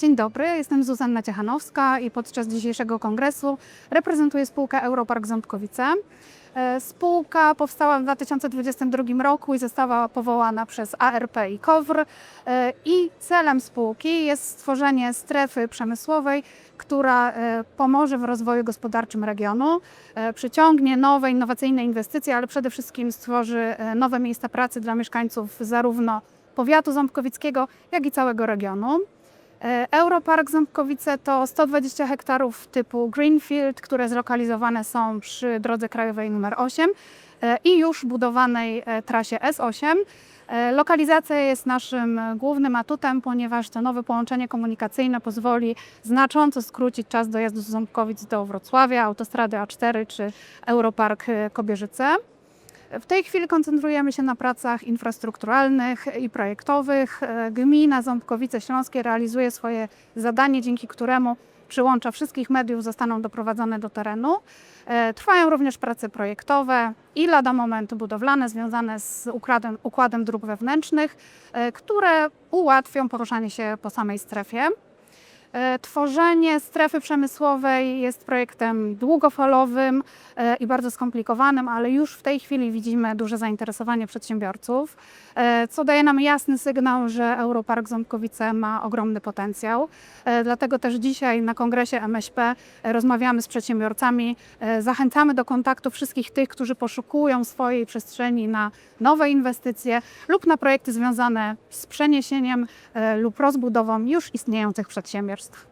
Dzień dobry, jestem Zuzanna Ciechanowska i podczas dzisiejszego kongresu reprezentuję spółkę Europark Ząbkowice. E, Spółka powstała w 2022 roku i została powołana przez ARP i KOWR. E, I celem spółki jest stworzenie strefy przemysłowej, która e, pomoże w rozwoju gospodarczym regionu, przyciągnie nowe, innowacyjne inwestycje, ale przede wszystkim stworzy nowe miejsca pracy dla mieszkańców zarówno powiatu ząbkowickiego, jak i całego regionu. E, Europark Ząbkowice to 120 hektarów typu Greenfield, które zlokalizowane są przy drodze krajowej nr 8 e, i już budowanej e, trasie S8. E, Lokalizacja jest naszym głównym atutem, ponieważ to nowe połączenie komunikacyjne pozwoli znacząco skrócić czas dojazdu z Ząbkowic do Wrocławia, autostrady A4 czy Europark Kobierzyce. W tej chwili koncentrujemy się na pracach infrastrukturalnych i projektowych. Gmina Ząbkowice Śląskie realizuje swoje zadanie, dzięki któremu przyłącza wszystkich mediów zostaną doprowadzone do terenu. E, Trwają również prace projektowe i lada moment budowlane związane z układem, układem dróg wewnętrznych, e, które ułatwią poruszanie się po samej strefie. E, Tworzenie strefy przemysłowej jest projektem długofalowym e, i bardzo skomplikowanym, ale już w tej chwili widzimy duże zainteresowanie przedsiębiorców, e, co daje nam jasny sygnał, że Europark Ząbkowice ma ogromny potencjał. Dlatego też dzisiaj na kongresie MŚP rozmawiamy z przedsiębiorcami, zachęcamy do kontaktu wszystkich tych, którzy poszukują swojej przestrzeni na nowe inwestycje lub na projekty związane z przeniesieniem lub rozbudową już istniejących przedsiębiorstw. государств.